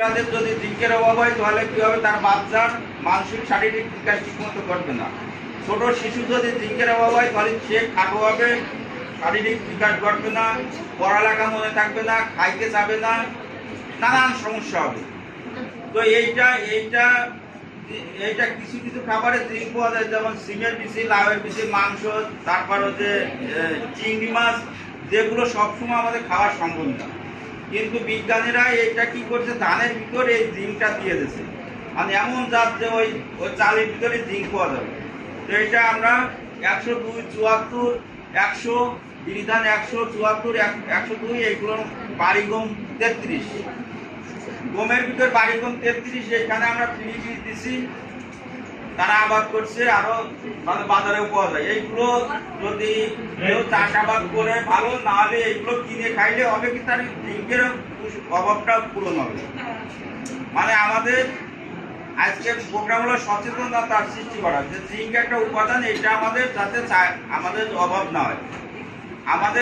তাদের যদি জিঙ্কের অভাব হয়, তাহলে কি হবে? তার বাচ্চার মানসিক, শারীরিক বিকাশ ঠিকমতো করবে না। ছোট শিশু যদি জিঙ্কের অভাব হয়, তাহলে সে খাটো হবে শারীরিক বিকাশ ঘটবে না, পড়ালেখা মনে থাকবে না, খাইতে যাবে না, নানান সমস্যা হবে। তো এইটা এইটা এইটা কিছু কিছু খাবারে জিঙ্ক পাওয়া যায়, যেমন সিমের বিচি লাউয়ের বিচি মাংস, তারপর হচ্ছে চিংড়ি মাছ, যেগুলো সবসময় আমাদের খাওয়া সম্ভব না। কিন্তু বিজ্ঞানীরা এইটা কি করছে? ধানের ভিতরে এই জিঙ্কটা দিয়ে দিয়েছে মানে এমন জাত যে ওই ওই চালের ভিতরে জিঙ্ক পাওয়া যাবে। তো এটা আমরা একশো দুই, চুয়াত্তর, একশো বিধান একশো, চুয়াত্তর একশো দুই, এইগুলো বাড়িগম তেত্রিশ। গমের ভিতর বাড়িগম তেত্রিশ এখানে আমরা ফ্রি বীজ দিছি। তারা আবাদ করছে, আরও মানে বাজারেও পাওয়া যায় এইগুলো যদি কেউ চাষাবাদ করে ভালো না হলে এইগুলো কিনে খাইলে হবে কি তার জিঙ্কের অভাবটা পূরণ হবে। মানে আমাদের আজকের প্রোগ্রাম হলো সচেতনতার সৃষ্টি করা। যে জিঙ্ক একটা উপাদান, এটা আমাদের যাতে আমাদের অভাব না হয়। আমাদের